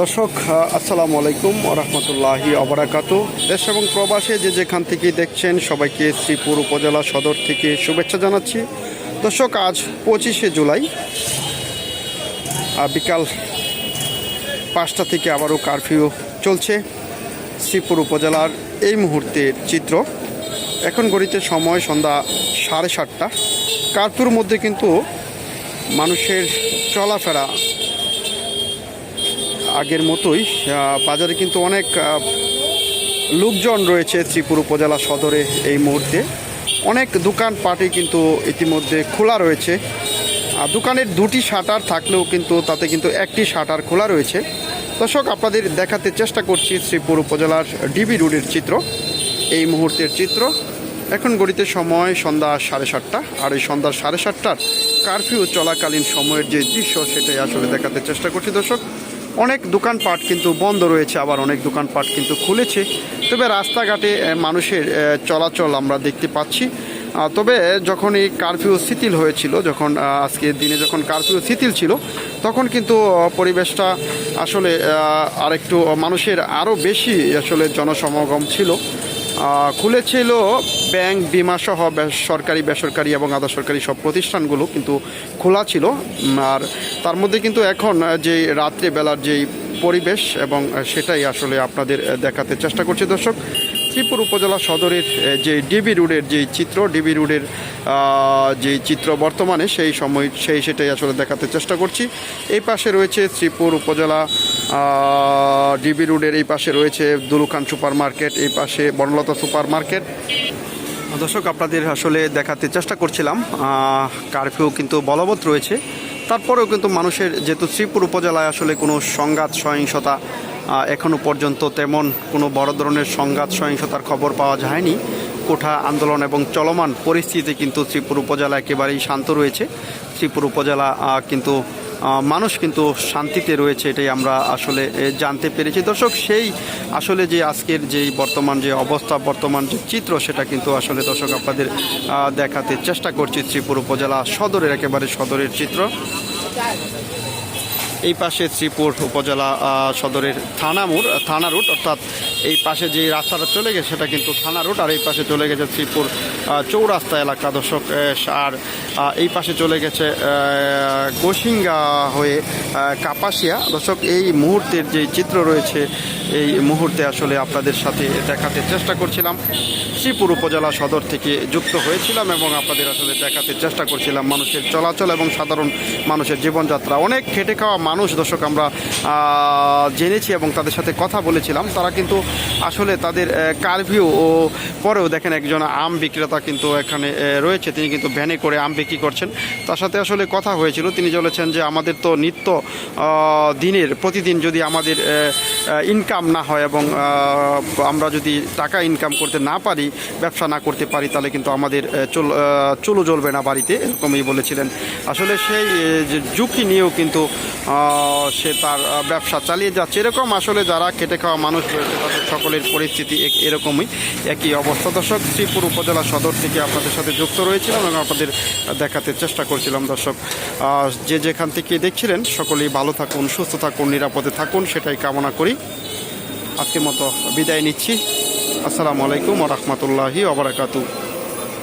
দর্শক আসসালামু আলাইকুম রহমতুল্লাহি অবরাকাত দেশ এবং প্রবাসে যে যেখান থেকে দেখছেন সবাইকে শ্রীপুর উপজেলা সদর থেকে শুভেচ্ছা জানাচ্ছি। দর্শক, আজ পঁচিশে জুলাই। বিকাল পাঁচটা থেকে আবারও কারফিউ চলছে শ্রীপুর উপজেলার এই মুহূর্তের চিত্র। এখন ঘড়িতে সময় সন্ধ্যা সাড়ে সাতটা। কারফিউর মধ্যে কিন্তু মানুষের চলাফেরা আগের মতোই বাজারে কিন্তু অনেক লোকজন রয়েছে শ্রীপুর উপজেলা সদরে এই মুহূর্তে। অনেক দোকানপাটই কিন্তু ইতিমধ্যে খোলা রয়েছে। আর দোকানের দুটি শাটার থাকলেও কিন্তু তাতে কিন্তু একটি শাটার খোলা রয়েছে। দর্শক, আপনাদের দেখাতে চেষ্টা করছি শ্রীপুর উপজেলার ডিবি রোডের চিত্র, এই মুহূর্তের চিত্র। এখন গড়িতে সময় সন্ধ্যা সাড়ে সাতটা, আর এই সন্ধ্যা সাড়ে সাতটার কারফিউ চলাকালীন সময়ের যে দৃশ্য, সেটাই আসলে দেখাতে চেষ্টা করছি দর্শক। অনেক দোকানপাট কিন্তু বন্ধ রয়েছে, আবার অনেক দোকানপাট কিন্তু খুলেছে। তবে রাস্তাঘাটে মানুষের চলাচল আমরা দেখতে পাচ্ছি। তবে যখন এই কারফিউ শিথিল হয়েছিল, যখন আজকের দিনে যখন কারফিউ শিথিল ছিল, তখন কিন্তু পরিবেশটা আসলে আরেকটু মানুষের আরও বেশি আসলে জনসমাগম ছিল। খুলেছিল ব্যাংক, বিমা সহ সরকারি, বেসরকারি এবং আধা সরকারি সব প্রতিষ্ঠানগুলো কিন্তু খোলা ছিল। আর তার মধ্যে কিন্তু এখন যে রাত্রে বেলার যেই পরিবেশ এবং সেটাই আসলে আপনাদের দেখাতে চেষ্টা করছি দর্শক। শ্রীপুর উপজেলা সদরের যে ডিবি রোডের যে চিত্র, ডিবি রোডের যে চিত্র বর্তমানে সেই সময়, সেই সেটাই আসলে দেখাতে চেষ্টা করছি। এই পাশে রয়েছে শ্রীপুর উপজেলা ডিবি রোডের এই পাশে রয়েছে দুলুখান সুপার মার্কেট এই পাশে বনলতা সুপার মার্কেট দর্শক, আপনাদের আসলে দেখাতে চেষ্টা করছিলাম। কারফিউ কিন্তু বলবৎ রয়েছে। তারপরেও কিন্তু মানুষের যেহেতু শ্রীপুর উপজেলায় আসলে কোনো সংঘাত, সহিংসতা এখনও পর্যন্ত তেমন কোনো বড় ধরনের সংঘাত, সহিংসতার খবর পাওয়া যায়নি। কোঠা আন্দোলন এবং চলমান পরিস্থিতিতে কিন্তু শ্রীপুর উপজেলা একেবারেই শান্ত রয়েছে। শ্রীপুর উপজেলা কিন্তু মানুষ কিন্তু শান্তিতে রয়েছে, এটাই আমরা আসলে জানতে পেরেছি। দর্শক, সেই আসলে যে আজকের যেই বর্তমান যে অবস্থা, বর্তমান যে চিত্র, সেটা কিন্তু আসলে দর্শক আপনাদের দেখাতে চেষ্টা করছি শ্রীপুর উপজেলা সদরের, একেবারে সদরের চিত্র। এই পাশে শ্রীপুর উপজেলা সদরের থানা মোড়, থানা রুট, অর্থাৎ এই পাশে যে রাস্তাটা চলে গেছে, সেটা কিন্তু থানা রোড, আর এই পাশে চলে গেছে শ্রীপুর চৌরাস্তা এলাকা দর্শক আর এই পাশে চলে গেছে গোসিঙ্গা হয়ে কাপাসিয়া। দর্শক, এই মুহূর্তের যে চিত্র রয়েছে, এই মুহূর্তে আসলে আপনাদের সাথে দেখাতে চেষ্টা করছিলাম। শ্রীপুর উপজেলা সদর থেকে যুক্ত হয়েছিলাম এবং আপনাদের আসলে দেখাতে চেষ্টা করছিলাম মানুষের চলাচল এবং সাধারণ মানুষের জীবনযাত্রা। অনেক খেটে খাওয়া মানুষ, দর্শক, আমরা জেনেছি এবং তাদের সাথে কথা বলেছিলাম। তারা কিন্তু আসলে তাদের কারভিউ ও পরেও দেখেন একজন আম বিক্রেতা কিন্তু এখানে রয়েছে। তিনি কিন্তু ভ্যানে করে আম বিক্রি করছেন। তার সাথে আসলে কথা হয়েছিল, তিনি বলেছেন যে আমাদের তো নিত্য দিনের, প্রতিদিন যদি আমাদের ইনকাম না হয় এবং আমরা যদি টাকা ইনকাম করতে না পারি, ব্যবসা না করতে পারি, তাহলে কিন্তু আমাদের চল চুলো জ্বলবে না বাড়িতে, এরকমই বলেছিলেন। আসলে সেই ঝুঁকি নিয়েও কিন্তু সে তার ব্যবসা চালিয়ে যাচ্ছে। এরকম আসলে যারা খেটে খাওয়া মানুষ রয়েছে, তাদের সকলের পরিস্থিতি এরকমই একই অবস্থা। দর্শক, শ্রীপুর উপজেলা সদর থেকে আপনাদের সাথে যুক্ত রয়েছিলাম এবং আপনাদের দেখাতে চেষ্টা করছিলাম। দর্শক যে যেখান থেকে দেখছিলেন, সকলেই ভালো থাকুন, সুস্থ থাকুন, নিরাপদে থাকুন, সেটাই কামনা করি। আজকের মতো বিদায় নিচ্ছি। আসসালামু আলাইকুম রহমতুল্লাহি ওবরাকাতু